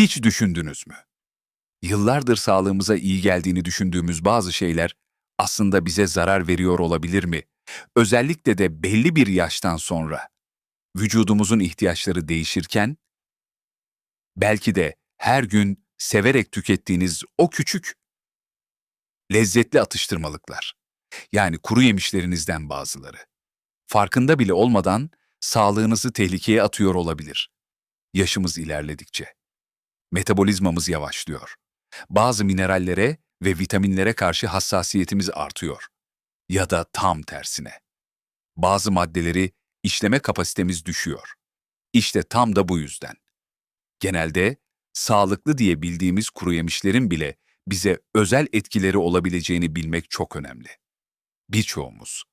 Hiç düşündünüz mü? Yıllardır sağlığımıza iyi geldiğini düşündüğümüz bazı şeyler aslında bize zarar veriyor olabilir mi? Özellikle de belli bir yaştan sonra. Vücudumuzun ihtiyaçları değişirken, belki de her gün severek tükettiğiniz o küçük, lezzetli atıştırmalıklar, yani kuru yemişlerinizden bazıları, farkında bile olmadan sağlığınızı tehlikeye atıyor olabilir. Yaşımız ilerledikçe. Metabolizmamız yavaşlıyor. Bazı minerallere ve vitaminlere karşı hassasiyetimiz artıyor. Ya da tam tersine. Bazı maddeleri işleme kapasitemiz düşüyor. İşte tam da bu yüzden. Genelde sağlıklı diye bildiğimiz kuru yemişlerin bile bize özel etkileri olabileceğini bilmek çok önemli. Birçoğumuz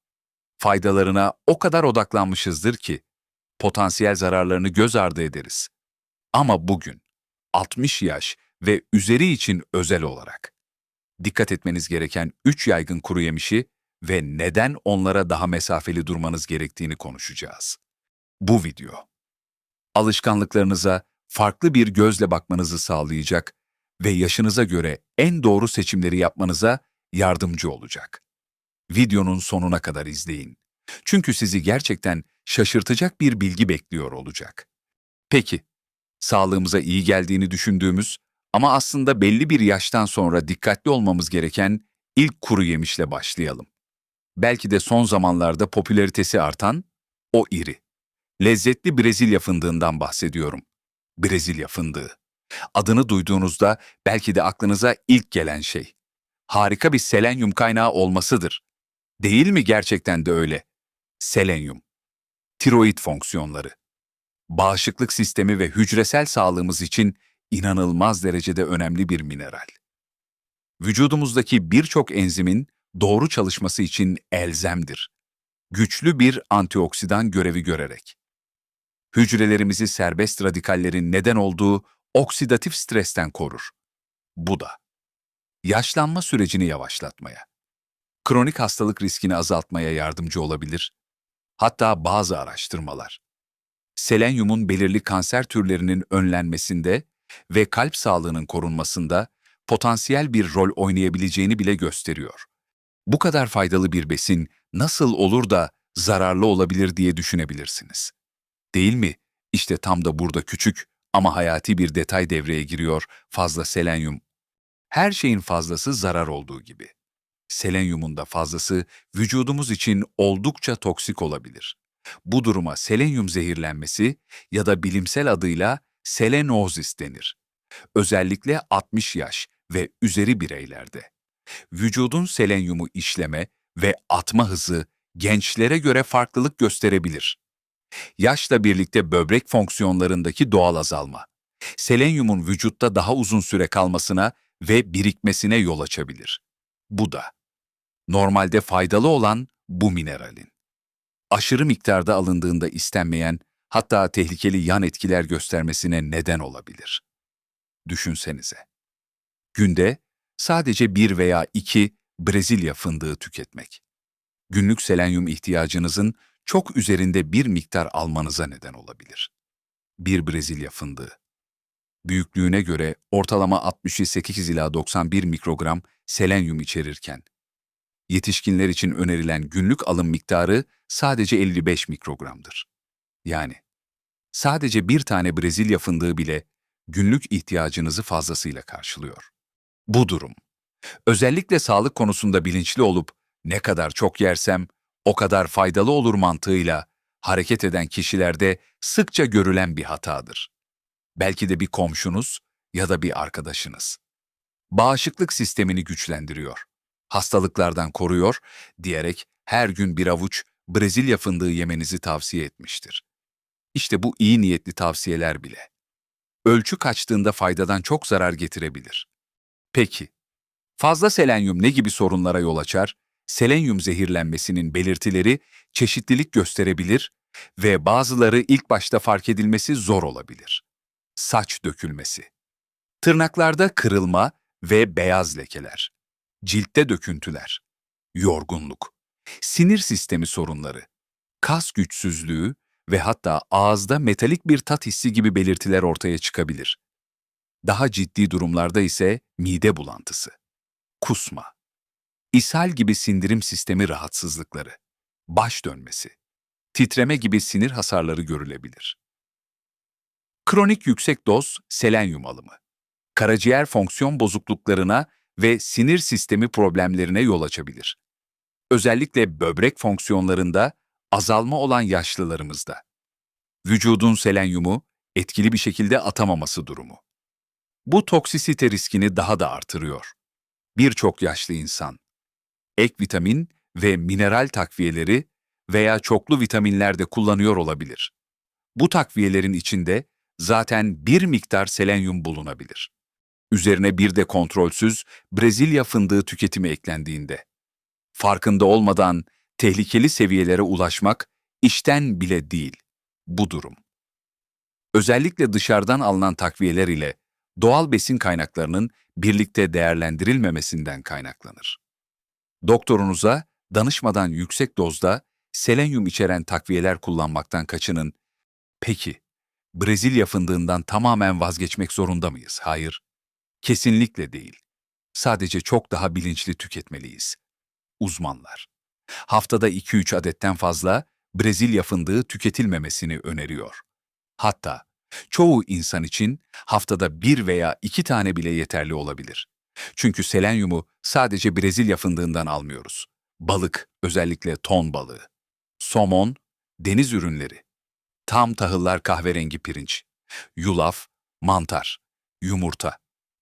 faydalarına o kadar odaklanmışızdır ki potansiyel zararlarını göz ardı ederiz. Ama bugün 60 yaş ve üzeri için özel olarak dikkat etmeniz gereken 3 yaygın kuru yemişi ve neden onlara daha mesafeli durmanız gerektiğini konuşacağız. Bu video alışkanlıklarınıza farklı bir gözle bakmanızı sağlayacak ve yaşınıza göre en doğru seçimleri yapmanıza yardımcı olacak. Videonun sonuna kadar izleyin. Çünkü sizi gerçekten şaşırtacak bir bilgi bekliyor olacak. Peki, sağlığımıza iyi geldiğini düşündüğümüz ama aslında belli bir yaştan sonra dikkatli olmamız gereken ilk kuru yemişle başlayalım. Belki de son zamanlarda popülaritesi artan o iri. Lezzetli Brezilya fındığından bahsediyorum. Brezilya fındığı. Adını duyduğunuzda belki de aklınıza ilk gelen şey. Harika bir selenyum kaynağı olmasıdır. Değil mi gerçekten de öyle? Selenyum. Tiroid fonksiyonları. Bağışıklık sistemi ve hücresel sağlığımız için inanılmaz derecede önemli bir mineral. Vücudumuzdaki birçok enzimin doğru çalışması için elzemdir. Güçlü bir antioksidan görevi görerek. Hücrelerimizi serbest radikallerin neden olduğu oksidatif stresten korur. Bu da yaşlanma sürecini yavaşlatmaya, kronik hastalık riskini azaltmaya yardımcı olabilir. Hatta bazı araştırmalar, selenyumun belirli kanser türlerinin önlenmesinde ve kalp sağlığının korunmasında potansiyel bir rol oynayabileceğini bile gösteriyor. Bu kadar faydalı bir besin nasıl olur da zararlı olabilir diye düşünebilirsiniz. Değil mi? İşte tam da burada küçük ama hayati bir detay devreye giriyor fazla selenyum. Her şeyin fazlası zarar olduğu gibi. Selenyumun da fazlası vücudumuz için oldukça toksik olabilir. Bu duruma selenyum zehirlenmesi ya da bilimsel adıyla selenozis denir. Özellikle 60 yaş ve üzeri bireylerde. Vücudun selenyumu işleme ve atma hızı gençlere göre farklılık gösterebilir. Yaşla birlikte böbrek fonksiyonlarındaki doğal azalma, selenyumun vücutta daha uzun süre kalmasına ve birikmesine yol açabilir. Bu da normalde faydalı olan bu mineralin. Aşırı miktarda alındığında istenmeyen, hatta tehlikeli yan etkiler göstermesine neden olabilir. Düşünsenize. Günde sadece bir veya iki Brezilya fındığı tüketmek. Günlük selenyum ihtiyacınızın çok üzerinde bir miktar almanıza neden olabilir. Bir Brezilya fındığı. Büyüklüğüne göre ortalama 68 ila 91 mikrogram selenyum içerirken, yetişkinler için önerilen günlük alım miktarı sadece 55 mikrogramdır. Yani sadece bir tane Brezilya fındığı bile günlük ihtiyacınızı fazlasıyla karşılıyor. Bu durum, özellikle sağlık konusunda bilinçli olup ne kadar çok yersem o kadar faydalı olur mantığıyla hareket eden kişilerde sıkça görülen bir hatadır. Belki de bir komşunuz ya da bir arkadaşınız. Bağışıklık sistemini güçlendiriyor, hastalıklardan koruyor diyerek her gün bir avuç Brezilya fındığı yemenizi tavsiye etmiştir. İşte bu iyi niyetli tavsiyeler bile. Ölçü kaçtığında faydadan çok zarar getirebilir. Peki, fazla selenyum ne gibi sorunlara yol açar? Selenyum zehirlenmesinin belirtileri çeşitlilik gösterebilir ve bazıları ilk başta fark edilmesi zor olabilir. Saç dökülmesi, tırnaklarda kırılma ve beyaz lekeler, ciltte döküntüler, yorgunluk, sinir sistemi sorunları, kas güçsüzlüğü ve hatta ağızda metalik bir tat hissi gibi belirtiler ortaya çıkabilir. Daha ciddi durumlarda ise mide bulantısı, kusma, ishal gibi sindirim sistemi rahatsızlıkları, baş dönmesi, titreme gibi sinir hasarları görülebilir. Kronik yüksek doz selenyum alımı, karaciğer fonksiyon bozukluklarına ve sinir sistemi problemlerine yol açabilir. Özellikle böbrek fonksiyonlarında azalma olan yaşlılarımızda. Vücudun selenyumu etkili bir şekilde atamaması durumu. Bu toksisite riskini daha da artırıyor. Birçok yaşlı insan ek vitamin ve mineral takviyeleri veya çoklu vitaminler de kullanıyor olabilir. Bu takviyelerin içinde zaten bir miktar selenyum bulunabilir. Üzerine bir de kontrolsüz Brezilya fındığı tüketimi eklendiğinde. Farkında olmadan tehlikeli seviyelere ulaşmak işten bile değil bu durum. Özellikle dışarıdan alınan takviyeler ile doğal besin kaynaklarının birlikte değerlendirilmemesinden kaynaklanır. Doktorunuza danışmadan yüksek dozda selenyum içeren takviyeler kullanmaktan kaçının. Peki, Brezilya fındığından tamamen vazgeçmek zorunda mıyız? Hayır. Kesinlikle değil. Sadece çok daha bilinçli tüketmeliyiz. Uzmanlar. Haftada 2-3 adetten fazla Brezilya fındığı tüketilmemesini öneriyor. Hatta çoğu insan için haftada bir veya iki tane bile yeterli olabilir. Çünkü selenyumu sadece Brezilya fındığından almıyoruz. Balık, özellikle ton balığı, somon, deniz ürünleri, tam tahıllar kahverengi pirinç, yulaf, mantar, yumurta,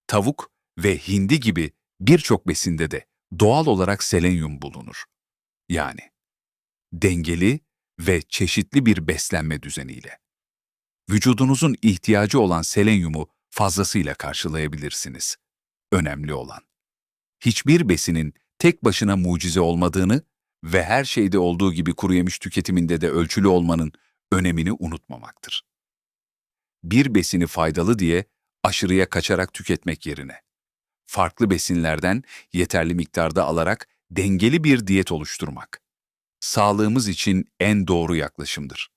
tavuk ve hindi gibi birçok besinde de doğal olarak selenyum bulunur. Yani dengeli ve çeşitli bir beslenme düzeniyle. Vücudunuzun ihtiyacı olan selenyumu fazlasıyla karşılayabilirsiniz. Önemli olan. Hiçbir besinin tek başına mucize olmadığını ve her şeyde olduğu gibi kuru yemiş tüketiminde de ölçülü olmanın önemini unutmamaktır. Bir besini faydalı diye aşırıya kaçarak tüketmek yerine, farklı besinlerden yeterli miktarda alarak dengeli bir diyet oluşturmak, sağlığımız için en doğru yaklaşımdır.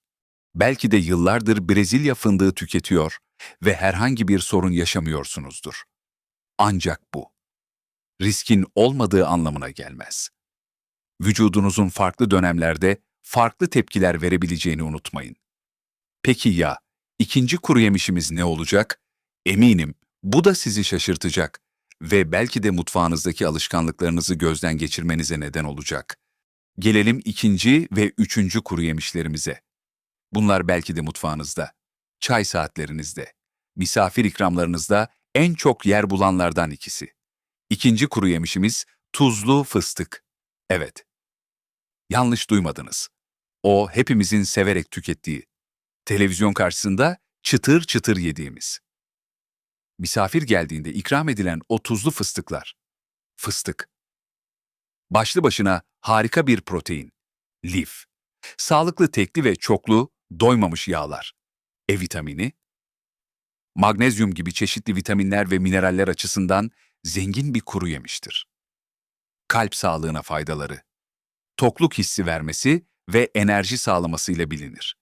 Belki de yıllardır Brezilya fındığı tüketiyor ve herhangi bir sorun yaşamıyorsunuzdur. Ancak bu, riskin olmadığı anlamına gelmez. Vücudunuzun farklı dönemlerde farklı tepkiler verebileceğini unutmayın. Peki ya ikinci kuru yemişimiz ne olacak? Eminim bu da sizi şaşırtacak ve belki de mutfağınızdaki alışkanlıklarınızı gözden geçirmenize neden olacak. Gelelim ikinci ve üçüncü kuru yemişlerimize. Bunlar belki de mutfağınızda, çay saatlerinizde, misafir ikramlarınızda en çok yer bulanlardan ikisi. İkinci kuru yemişimiz tuzlu fıstık. Evet. Yanlış duymadınız. O hepimizin severek tükettiği, televizyon karşısında çıtır çıtır yediğimiz. Misafir geldiğinde ikram edilen o tuzlu fıstıklar. Fıstık. Başlı başına harika bir protein. Lif. Sağlıklı tekli ve çoklu, doymamış yağlar. E vitamini. Magnezyum gibi çeşitli vitaminler ve mineraller açısından zengin bir kuru yemiştir. Kalp sağlığına faydaları. Tokluk hissi vermesi ve enerji sağlamasıyla bilinir.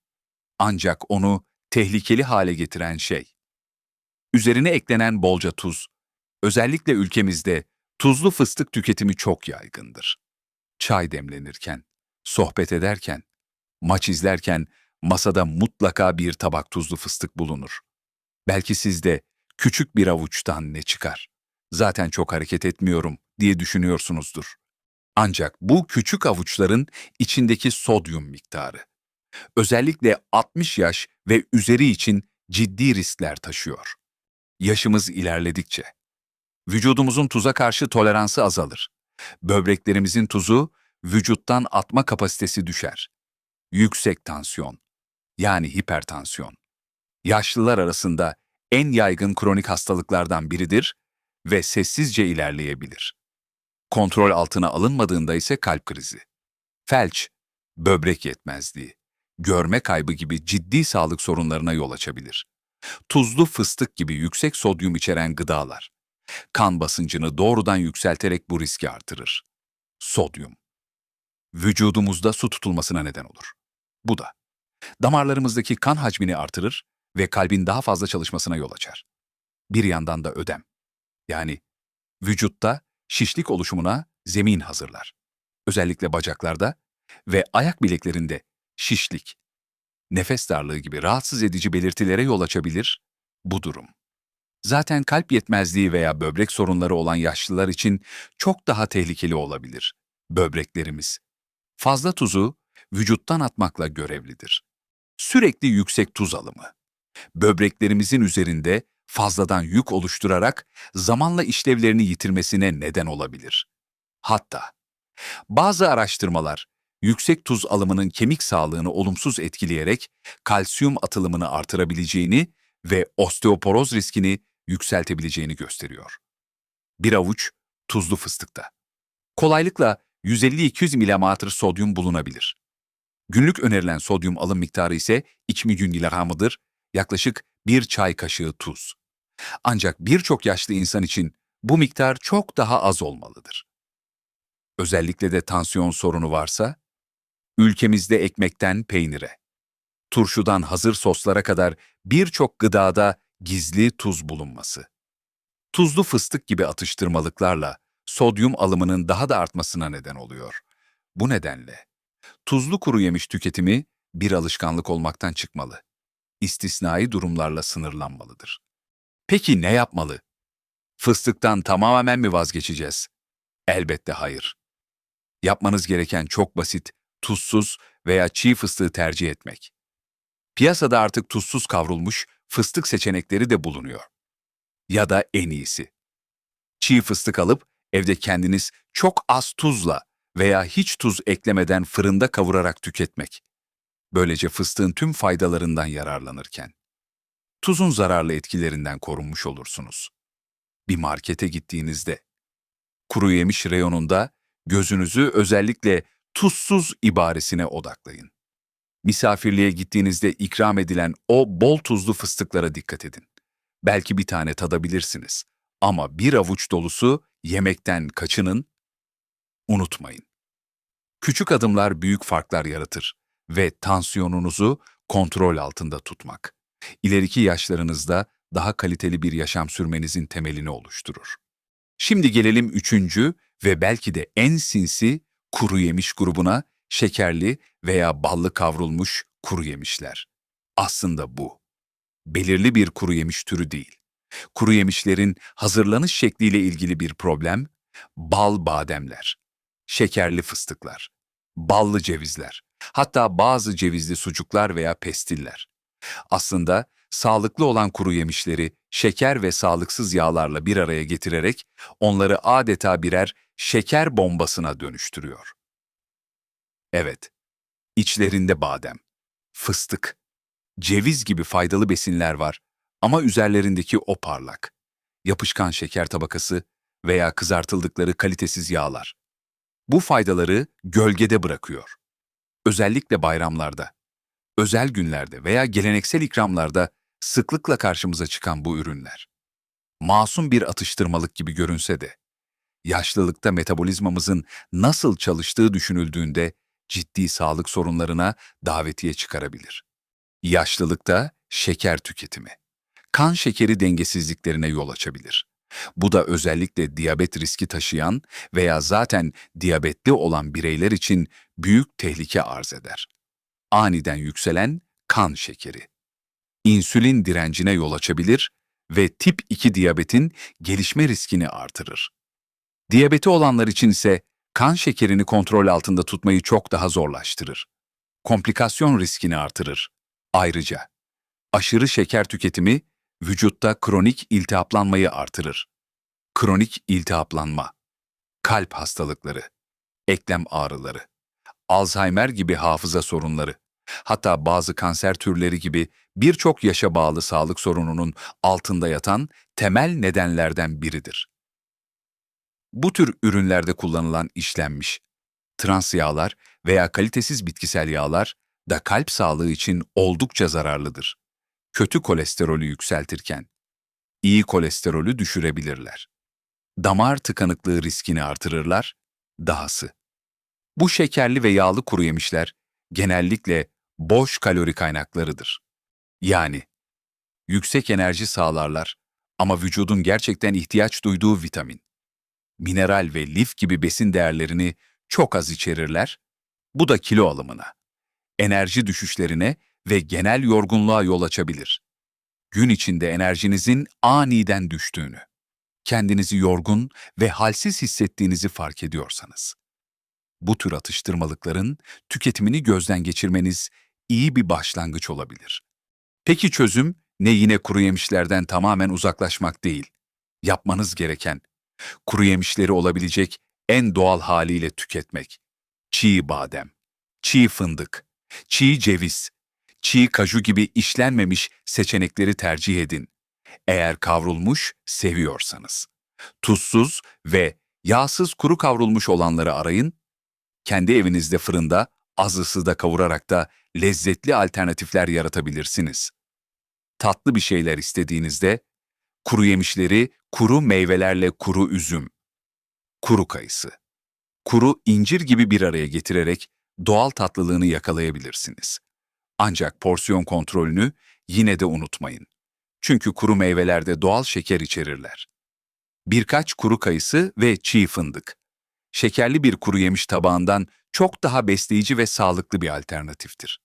Ancak onu tehlikeli hale getiren şey. Üzerine eklenen bolca tuz. Özellikle ülkemizde tuzlu fıstık tüketimi çok yaygındır. Çay demlenirken, sohbet ederken, maç izlerken masada mutlaka bir tabak tuzlu fıstık bulunur. Belki sizde küçük bir avuçtan ne çıkar? Zaten çok hareket etmiyorum diye düşünüyorsunuzdur. Ancak bu küçük avuçların içindeki sodyum miktarı özellikle 60 yaş ve üzeri için ciddi riskler taşıyor. Yaşımız ilerledikçe vücudumuzun tuza karşı toleransı azalır. Böbreklerimizin tuzu vücuttan atma kapasitesi düşer. Yüksek tansiyon yani hipertansiyon yaşlılar arasında en yaygın kronik hastalıklardan biridir ve sessizce ilerleyebilir. Kontrol altına alınmadığında ise kalp krizi, felç, böbrek yetmezliği, görme kaybı gibi ciddi sağlık sorunlarına yol açabilir. Tuzlu fıstık gibi yüksek sodyum içeren gıdalar, kan basıncını doğrudan yükselterek bu riski artırır. Sodyum, vücudumuzda su tutulmasına neden olur. Bu da, damarlarımızdaki kan hacmini artırır ve kalbin daha fazla çalışmasına yol açar. bir yandan da ödem. Yani vücutta şişlik oluşumuna zemin hazırlar. Özellikle bacaklarda ve ayak bileklerinde şişlik, nefes darlığı gibi rahatsız edici belirtilere yol açabilir bu durum. Zaten kalp yetmezliği veya böbrek sorunları olan yaşlılar için çok daha tehlikeli olabilir. Böbreklerimiz. Fazla tuzu vücuttan atmakla görevlidir. Sürekli yüksek tuz alımı. Böbreklerimizin üzerinde fazladan yük oluşturarak zamanla işlevlerini yitirmesine neden olabilir. Hatta bazı araştırmalar yüksek tuz alımının kemik sağlığını olumsuz etkileyerek kalsiyum atılımını artırabileceğini ve osteoporoz riskini yükseltebileceğini gösteriyor. Bir avuç tuzlu fıstıkta. Kolaylıkla 150-200 milimatr sodyum bulunabilir. Günlük önerilen sodyum alım miktarı ise 2 miligramıdır, yaklaşık bir çay kaşığı tuz. Ancak birçok yaşlı insan için bu miktar çok daha az olmalıdır. Özellikle de tansiyon sorunu varsa, ülkemizde ekmekten peynire, turşudan hazır soslara kadar birçok gıdada gizli tuz bulunması. Tuzlu fıstık gibi atıştırmalıklarla sodyum alımının daha da artmasına neden oluyor. Bu nedenle tuzlu kuru yemiş tüketimi bir alışkanlık olmaktan çıkmalı. İstisnai durumlarla sınırlanmalıdır. Peki ne yapmalı? Fıstıktan tamamen mi vazgeçeceğiz? Elbette hayır. Yapmanız gereken çok basit, tuzsuz veya çiğ fıstığı tercih etmek. Piyasada artık tuzsuz kavrulmuş fıstık seçenekleri de bulunuyor. Ya da en iyisi. Çiğ fıstık alıp evde kendiniz çok az tuzla veya hiç tuz eklemeden fırında kavurarak tüketmek. Böylece fıstığın tüm faydalarından yararlanırken tuzun zararlı etkilerinden korunmuş olursunuz. Bir markete gittiğinizde kuru yemiş reyonunda gözünüzü özellikle tuzsuz ibaresine odaklayın. Misafirliğe gittiğinizde ikram edilen o bol tuzlu fıstıklara dikkat edin. Belki bir tane tadabilirsiniz ama bir avuç dolusu yemekten kaçının, unutmayın. Küçük adımlar büyük farklar yaratır ve tansiyonunuzu kontrol altında tutmak, ileriki yaşlarınızda daha kaliteli bir yaşam sürmenizin temelini oluşturur. Şimdi gelelim üçüncü ve belki de en sinsi kuru yemiş grubuna, şekerli veya ballı kavrulmuş kuru yemişler. Aslında bu. Belirli bir kuru yemiş türü değil. Kuru yemişlerin hazırlanış şekliyle ilgili bir problem, bal bademler, şekerli fıstıklar, ballı cevizler, hatta bazı cevizli sucuklar veya pestiller. Aslında sağlıklı olan kuru yemişleri şeker ve sağlıksız yağlarla bir araya getirerek onları adeta birer şeker bombasına dönüştürüyor. Evet, içlerinde badem, fıstık, ceviz gibi faydalı besinler var ama üzerlerindeki o parlak, yapışkan şeker tabakası veya kızartıldıkları kalitesiz yağlar. Bu faydaları gölgede bırakıyor. Özellikle bayramlarda, özel günlerde veya geleneksel ikramlarda sıklıkla karşımıza çıkan bu ürünler. Masum bir atıştırmalık gibi görünse de, yaşlılıkta metabolizmamızın nasıl çalıştığı düşünüldüğünde ciddi sağlık sorunlarına davetiye çıkarabilir. Yaşlılıkta şeker tüketimi, kan şekeri dengesizliklerine yol açabilir. Bu da özellikle diyabet riski taşıyan veya zaten diyabetli olan bireyler için büyük tehlike arz eder. Aniden yükselen kan şekeri. İnsülin direncine yol açabilir ve tip 2 diyabetin gelişme riskini artırır. Diyabeti olanlar için ise kan şekerini kontrol altında tutmayı çok daha zorlaştırır. Komplikasyon riskini artırır. Ayrıca aşırı şeker tüketimi vücutta kronik iltihaplanmayı artırır. Kronik iltihaplanma, kalp hastalıkları, eklem ağrıları, Alzheimer gibi hafıza sorunları, hatta bazı kanser türleri gibi birçok yaşa bağlı sağlık sorununun altında yatan temel nedenlerden biridir. Bu tür ürünlerde kullanılan işlenmiş, trans yağlar veya kalitesiz bitkisel yağlar da kalp sağlığı için oldukça zararlıdır. Kötü kolesterolü yükseltirken, iyi kolesterolü düşürebilirler. Damar tıkanıklığı riskini artırırlar, dahası. Bu şekerli ve yağlı kuru yemişler genellikle boş kalori kaynaklarıdır. Yani yüksek enerji sağlarlar Ama vücudun gerçekten ihtiyaç duyduğu vitamin, mineral ve lif gibi besin değerlerini çok az içerirler. Bu da kilo alımına, enerji düşüşlerine ve genel yorgunluğa yol açabilir. Gün içinde enerjinizin aniden düştüğünü, kendinizi yorgun ve halsiz hissettiğinizi fark ediyorsanız, bu tür atıştırmalıkların tüketimini gözden geçirmeniz iyi bir başlangıç olabilir. Peki çözüm ne yine kuru yemişlerden tamamen uzaklaşmak değil. Yapmanız gereken kuru yemişleri olabilecek en doğal haliyle tüketmek. Çiğ badem, çiğ fındık, çiğ ceviz, çiğ kaju gibi işlenmemiş seçenekleri tercih edin. Eğer kavrulmuş seviyorsanız. Tuzsuz ve yağsız kuru kavrulmuş olanları arayın. Kendi evinizde fırında az ısıda kavurarak da lezzetli alternatifler yaratabilirsiniz. Tatlı bir şeyler istediğinizde kuru yemişleri kuru meyvelerle kuru üzüm, kuru kayısı, kuru incir gibi bir araya getirerek doğal tatlılığını yakalayabilirsiniz. Ancak porsiyon kontrolünü yine de unutmayın. Çünkü kuru meyvelerde doğal şeker içerirler. Birkaç kuru kayısı ve çiğ fındık. Şekerli bir kuru yemiş tabağından çok daha besleyici ve sağlıklı bir alternatiftir.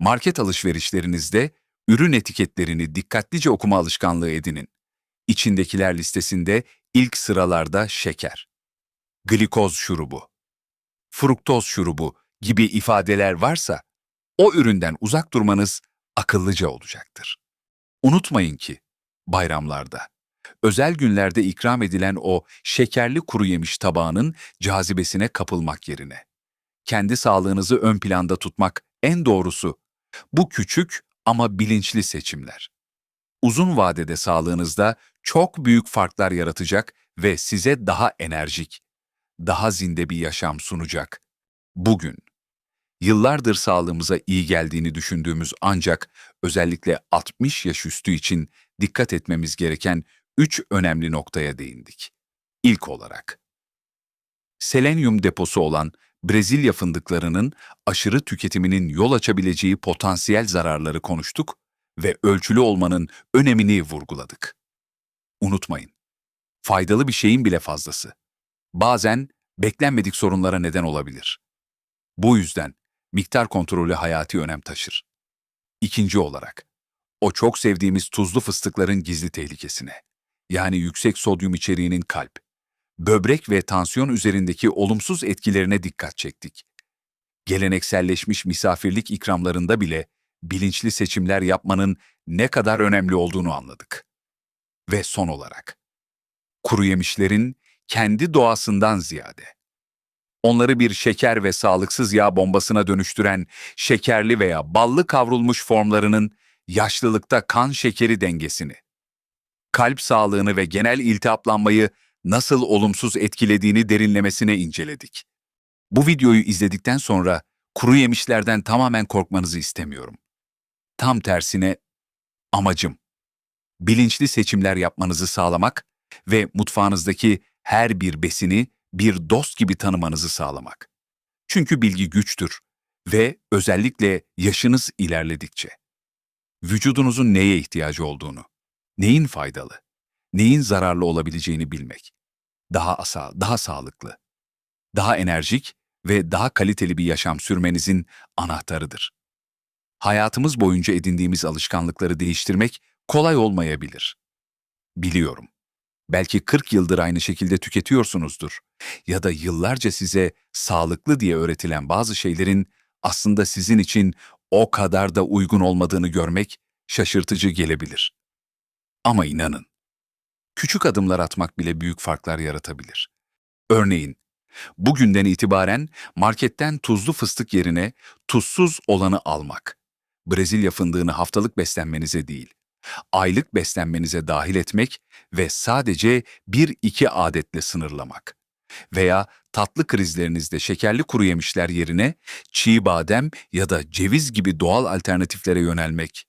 Market alışverişlerinizde ürün etiketlerini dikkatlice okuma alışkanlığı edinin. İçindekiler listesinde ilk sıralarda şeker, glikoz şurubu, fruktoz şurubu gibi ifadeler varsa o üründen uzak durmanız akıllıca olacaktır. Unutmayın ki bayramlarda, özel günlerde ikram edilen o şekerli kuru yemiş tabağının cazibesine kapılmak yerine kendi sağlığınızı ön planda tutmak en doğrusu. Bu küçük ama bilinçli seçimler. Uzun vadede sağlığınızda çok büyük farklar yaratacak ve size daha enerjik, daha zinde bir yaşam sunacak. Bugün, yıllardır sağlığımıza iyi geldiğini düşündüğümüz ancak özellikle 60 yaş üstü için dikkat etmemiz gereken üç önemli noktaya değindik. İlk olarak, selenyum deposu olan Brezilya fındıklarının aşırı tüketiminin yol açabileceği potansiyel zararları konuştuk ve ölçülü olmanın önemini vurguladık. Unutmayın, faydalı bir şeyin bile fazlası. Bazen beklenmedik sorunlara neden olabilir. Bu yüzden miktar kontrolü hayati önem taşır. İkinci olarak, o çok sevdiğimiz tuzlu fıstıkların gizli tehlikesine, yani yüksek sodyum içeriğinin kalp, böbrek ve tansiyon üzerindeki olumsuz etkilerine dikkat çektik. Gelenekselleşmiş misafirlik ikramlarında bile bilinçli seçimler yapmanın ne kadar önemli olduğunu anladık. Ve son olarak, kuru yemişlerin kendi doğasından ziyade, onları bir şeker ve sağlıksız yağ bombasına dönüştüren şekerli veya ballı kavrulmuş formlarının yaşlılıkta kan şekeri dengesini, kalp sağlığını ve genel iltihaplanmayı nasıl olumsuz etkilediğini derinlemesine inceledik. Bu videoyu izledikten sonra kuru yemişlerden tamamen korkmanızı istemiyorum. Tam tersine amacım bilinçli seçimler yapmanızı sağlamak ve mutfağınızdaki her bir besini bir dost gibi tanımanızı sağlamak. Çünkü bilgi güçtür ve özellikle yaşınız ilerledikçe vücudunuzun neye ihtiyacı olduğunu, neyin faydalı, neyin zararlı olabileceğini bilmek. Daha asa, daha sağlıklı, daha enerjik ve daha kaliteli bir yaşam sürmenizin anahtarıdır. Hayatımız boyunca edindiğimiz alışkanlıkları değiştirmek kolay olmayabilir. Biliyorum. Belki 40 yıldır aynı şekilde tüketiyorsunuzdur ya da yıllarca size sağlıklı diye öğretilen bazı şeylerin aslında sizin için o kadar da uygun olmadığını görmek şaşırtıcı gelebilir. Ama inanın, küçük adımlar atmak bile büyük farklar yaratabilir. Örneğin, bugünden itibaren marketten tuzlu fıstık yerine tuzsuz olanı almak. Brezilya fındığını haftalık beslenmenize değil, aylık beslenmenize dahil etmek ve sadece bir iki adetle sınırlamak. Veya tatlı krizlerinizde şekerli kuru yemişler yerine çiğ badem ya da ceviz gibi doğal alternatiflere yönelmek.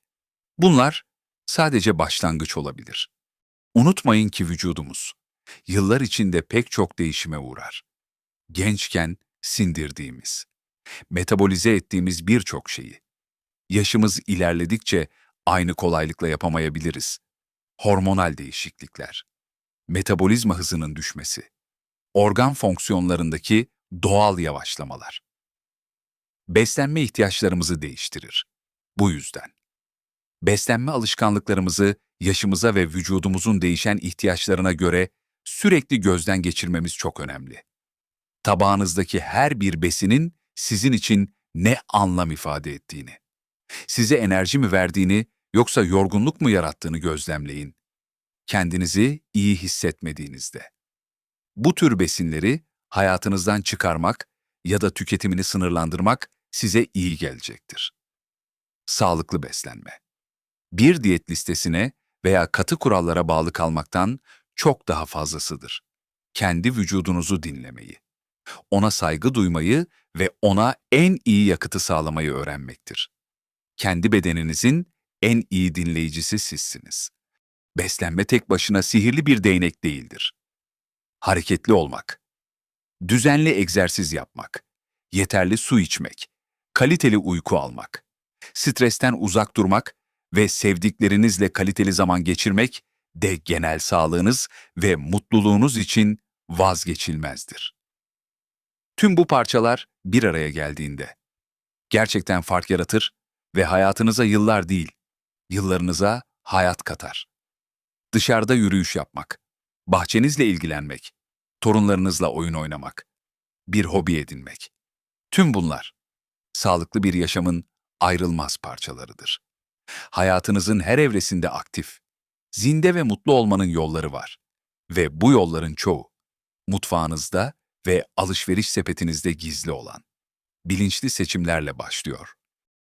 Bunlar sadece başlangıç olabilir. Unutmayın ki vücudumuz yıllar içinde pek çok değişime uğrar. Gençken sindirdiğimiz, metabolize ettiğimiz birçok şeyi, yaşımız ilerledikçe aynı kolaylıkla yapamayabiliriz. hormonal değişiklikler, metabolizma hızının düşmesi, organ fonksiyonlarındaki doğal yavaşlamalar. Beslenme ihtiyaçlarımızı değiştirir. Bu yüzden beslenme alışkanlıklarımızı yaşımıza ve vücudumuzun değişen ihtiyaçlarına göre sürekli gözden geçirmemiz çok önemli. Tabağınızdaki her bir besinin sizin için ne anlam ifade ettiğini, size enerji mi verdiğini yoksa yorgunluk mu yarattığını gözlemleyin. Kendinizi iyi hissetmediğinizde. Bu tür besinleri hayatınızdan çıkarmak ya da tüketimini sınırlandırmak size iyi gelecektir. Sağlıklı beslenme. Bir diyet listesine veya katı kurallara bağlı kalmaktan çok daha fazlasıdır. Kendi vücudunuzu dinlemeyi, ona saygı duymayı ve ona en iyi yakıtı sağlamayı öğrenmektir. Kendi bedeninizin en iyi dinleyicisi sizsiniz. Beslenme tek başına sihirli bir değnek değildir. Hareketli olmak, düzenli egzersiz yapmak, yeterli su içmek, kaliteli uyku almak, stresten uzak durmak ve sevdiklerinizle kaliteli zaman geçirmek de genel sağlığınız ve mutluluğunuz için vazgeçilmezdir. Tüm bu parçalar bir araya geldiğinde gerçekten fark yaratır ve hayatınıza yıllar değil, yıllarınıza hayat katar. Dışarıda yürüyüş yapmak, bahçenizle ilgilenmek, torunlarınızla oyun oynamak, bir hobi edinmek. Tüm bunlar sağlıklı bir yaşamın ayrılmaz parçalarıdır. Hayatınızın her evresinde aktif, zinde ve mutlu olmanın yolları var. Ve bu yolların çoğu mutfağınızda ve alışveriş sepetinizde gizli olan bilinçli seçimlerle başlıyor.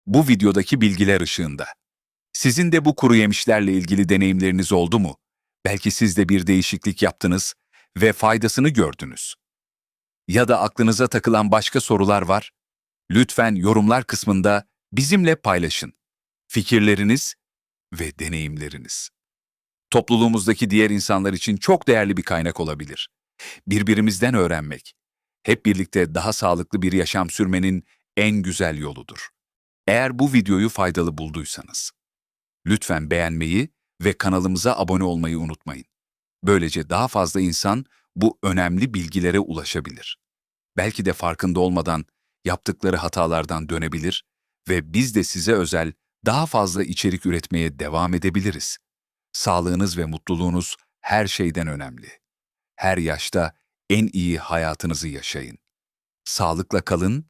Bu videodaki bilgiler ışığında sizin de bu kuru yemişlerle ilgili deneyimleriniz oldu mu? Belki siz de bir değişiklik yaptınız ve faydasını gördünüz. Ya da aklınıza takılan başka sorular var? Lütfen yorumlar kısmında bizimle paylaşın. Fikirleriniz ve deneyimleriniz. Topluluğumuzdaki diğer insanlar için çok değerli bir kaynak olabilir. Birbirimizden öğrenmek, hep birlikte daha sağlıklı bir yaşam sürmenin en güzel yoludur. Eğer bu videoyu faydalı bulduysanız, lütfen beğenmeyi ve kanalımıza abone olmayı unutmayın. Böylece daha fazla insan bu önemli bilgilere ulaşabilir. Belki de farkında olmadan yaptıkları hatalardan dönebilir ve biz de size özel daha fazla içerik üretmeye devam edebiliriz. Sağlığınız ve mutluluğunuz her şeyden önemli. Her yaşta en iyi hayatınızı yaşayın. Sağlıkla kalın